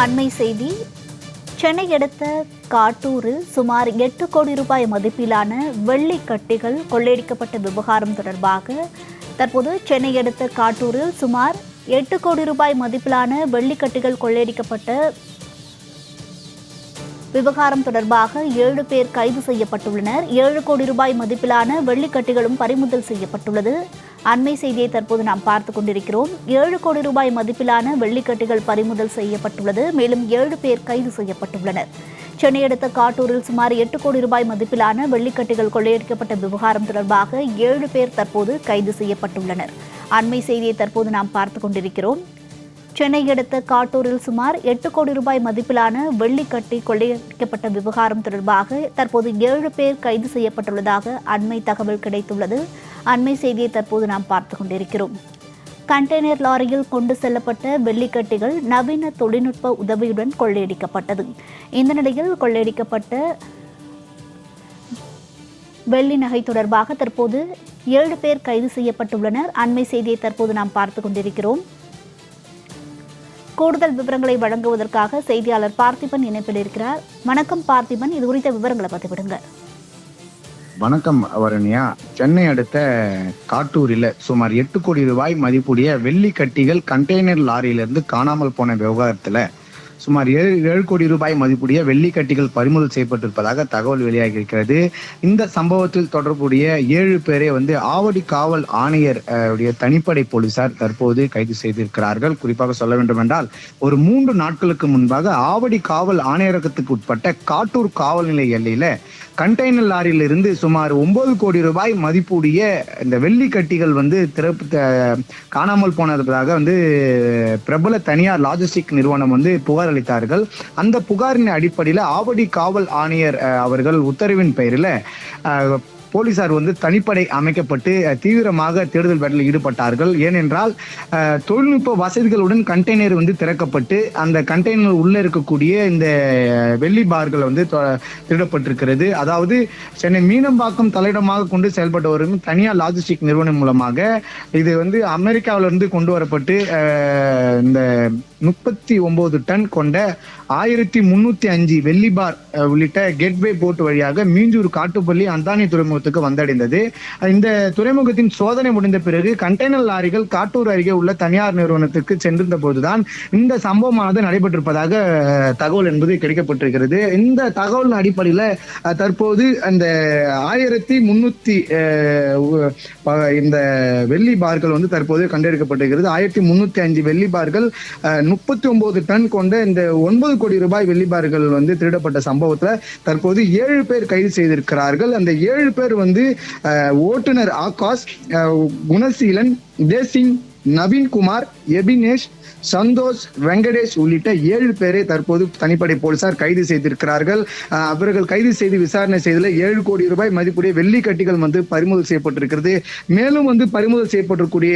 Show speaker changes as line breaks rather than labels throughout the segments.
அண்மை செய்தி. சென்னை அடுத்த காட்டூரில் சுமார் எட்டு கோடி ரூபாய் மதிப்பிலான வெள்ளி கட்டிகள் கொள்ளையடிக்கப்பட்ட விவகாரம் தொடர்பாக தற்போது சென்னை அடுத்த காட்டூரில் சுமார் எட்டு கோடி ரூபாய் மதிப்பிலான வெள்ளிக்கட்டிகள் கொள்ளையடிக்கப்பட்ட விவகாரம் தொடர்பாக ஏழு பேர் கைது செய்யப்பட்டுள்ளனர். ஏழு கோடி ரூபாய் மதிப்பிலான வெள்ளிக்கட்டிகளும் பறிமுதல் செய்யப்பட்டுள்ளது. அண்மை செய்தியை தற்போது நாம் பார்த்து கொண்டிருக்கிறோம். ஏழு கோடி ரூபாய் மதிப்பிலான வெள்ளிக்கட்டிகள் பறிமுதல் செய்யப்பட்டுள்ளது. மேலும் ஏழு பேர் கைது செய்யப்பட்டுள்ளனர். சென்னை அடுத்த காட்டூரில் சுமார் எட்டு கோடி ரூபாய் மதிப்பிலான வெள்ளிக்கட்டிகள் கொள்ளையடிக்கப்பட்ட விவகாரம் தொடர்பாக ஏழு பேர் தற்போது கைது செய்யப்பட்டுள்ளனர். அண்மை செய்தியை தற்போது நாம் பார்த்து கொண்டிருக்கிறோம். சென்னை அடுத்த காட்டூரில் சுமார் எட்டு கோடி ரூபாய் மதிப்பிலான வெள்ளிக்கட்டி கொள்ளையடிக்கப்பட்ட விவகாரம் தொடர்பாக தற்போது ஏழு பேர் கைது செய்யப்பட்டுள்ளதாக அண்மை தகவல் கிடைத்துள்ளது. அண்மை செய்தியை தற்போது நாம் பார்த்து கொண்டிருக்கிறோம். கண்டெய்னர் லாரியில் கொண்டு செல்லப்பட்ட வெள்ளிக்கட்டிகள் நவீன தொழில்நுட்ப உதவியுடன் கொள்ளையடிக்கப்பட்டது. இந்த நிலையில் கொள்ளையடிக்கப்பட்ட வெள்ளி நகை தொடர்பாக தற்போது ஏழு பேர் கைது செய்யப்பட்டுள்ளனர். அண்மை செய்தியை தற்போது நாம் பார்த்து கொண்டிருக்கிறோம். கூடுதல் விவரங்களை வழங்குவதற்காக செய்தியாளர் பார்த்திபன் இணைப்பில் இருக்கிறார். வணக்கம் பார்த்திபன். இது குறித்த விவரங்களை பதிவிடுங்க
வணக்கம் வருண்யா சென்னை அடுத்த காட்டூரில் சுமார் எட்டு கோடி ரூபாய் மதிப்புடைய வெள்ளி கட்டிகள் கண்டெய்னர் லாரியிலிருந்து காணாமல் போன விவகாரத்தில் சுமார் ஏழு ஏழு கோடி ரூபாய் மதிப்புடைய வெள்ளி கட்டிகள் பறிமுதல் செய்யப்பட்டிருப்பதாக தகவல் வெளியாகி இருக்கிறது இந்த சம்பவத்தில் தொடர்புடைய ஏழு பேரை வந்து ஆவடி காவல் ஆணையர் உடைய தனிப்படை போலீசார் தற்போது கைது செய்திருக்கிறார்கள். குறிப்பாக சொல்ல வேண்டும் என்றால் ஒரு மூன்று நாட்களுக்கு முன்பாக ஆவடி காவல் ஆணையரகத்துக்கு உட்பட்ட காட்டூர் காவல் நிலைய எல்லையில கண்டெய்னர் லாரியிலிருந்து சுமார் ஒன்பது கோடி ரூபாய் மதிப்புடைய இந்த வெள்ளி கட்டிகள் வந்து திறப்பு காணாமல் போனதாக வந்து பிரபல தனியார் லாஜிஸ்டிக் நிறுவனம் வந்து புகார் அளித்தார்கள். அந்த புகாரின் அடிப்படையில் ஆவடி காவல் ஆணையர் அவர்கள் உத்தரவின் பெயரில் போலீசார் வந்து தனிப்படை அமைக்கப்பட்டு தீவிரமாக தேடுதல் வேட்டையில் ஈடுபட்டார்கள். ஏனென்றால் தொழில்நுட்ப வசதிகளுடன் கண்டெய்னர் வந்து திறக்கப்பட்டு அந்த கண்டெய்னர் உள்ள இருக்கக்கூடிய இந்த வெள்ளி பார்கள் வந்து திருடப்பட்டிருக்கிறது. அதாவது சென்னை மீனம்பாக்கம் தலையிடமாக கொண்டு செயல்பட்டு வரும் தனியார் லாஜிஸ்டிக் நிறுவனம் மூலமாக இது வந்து அமெரிக்காவிலிருந்து கொண்டு வரப்பட்டு இந்த முப்பத்தி ஒன்பது டன் கொண்ட ஆயிரத்தி முன்னூத்தி அஞ்சு வெள்ளி பார் உள்ளிட்ட கேட்வே போர்ட் வழியாக மீஞ்சூர் காட்டுப்பள்ளி அந்தானி துறைமுகத்துக்கு வந்தடைந்தது. இந்த துறைமுகத்தின் சோதனை முடிந்த பிறகு கண்டெய்னர் லாரிகள் காட்டூர் அருகே உள்ள தனியார் நிறுவனத்துக்கு சென்றிருந்த போதுதான் இந்த சம்பவமானது நடைபெற்றிருப்பதாக தகவல் என்பது கிடைக்கப்பட்டிருக்கிறது. இந்த தகவலின் அடிப்படையில் தற்போது அந்த ஆயிரத்தி முன்னூத்தி ப- இந்த வெள்ளி பார்கள் வந்து தற்போது கண்டெடுக்கப்பட்டிருக்கிறது. ஆயிரத்தி முன்னூத்தி அஞ்சு வெள்ளி பார்கள் முப்பத்தி ஒன்பது டன் கொண்ட இந்த ஒன்பது கோடி ரூபாய் வெள்ளிபார்கள் வந்து திருடப்பட்ட சம்பவத்துல தற்போது ஏழு பேர் கைது செய்திருக்கிறார்கள். அந்த ஏழு பேர் வந்து ஓட்டுநர் ஆகாஷ் குணசீலன் தேசிங் நவீன்குமார் எபினேஷ் சந்தோஷ் வெங்கடேஷ் உள்ளிட்ட ஏழு பேரை தற்போது தனிப்படை போலீசார் கைது செய்திருக்கிறார்கள். அவர்கள் கைது செய்து விசாரணை செய்ததில் ஏழு கோடி ரூபாய் மதிப்புடைய வெள்ளிக்கட்டிகள் வந்து பறிமுதல் செய்யப்பட்டிருக்கிறது. மேலும் வந்து பறிமுதல் செய்யப்பட்டிருக்கூடிய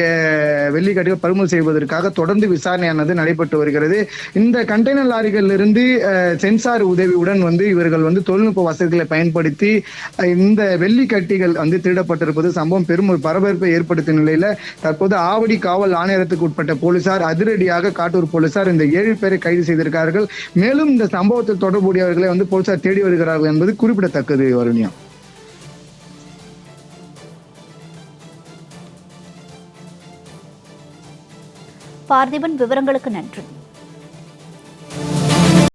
வெள்ளிக்கட்டிகள் பறிமுதல் செய்வதற்காக தொடர்ந்து விசாரணையானது நடைபெற்று வருகிறது. இந்த கண்டெய்னர் லாரிகளிலிருந்து சென்சார் உதவியுடன் வந்து இவர்கள் வந்து தொழில்நுட்ப வசதிகளை பயன்படுத்தி இந்த வெள்ளிக்கட்டிகள் வந்து திருடப்பட்டிருப்பது சம்பவம் பெரும் பரபரப்பை ஏற்படுத்திய நிலையில தற்போது ஆவடி காவல் ஆணையரத்துக்கு உட்பட்ட போலீசார் அதிரடியாக காட்டூர் போலீசார் இந்த ஏழு பேரை கைது செய்திருக்கிறார்கள். மேலும் இந்த சம்பவத்தில் தொடர்புடையவர்களை வந்து போலீசார் தேடி வருகிறார்கள் என்பது குறிப்பிடத்தக்கது வருணியா.
பார்த்திபன் விவரங்களுக்கு நன்றி.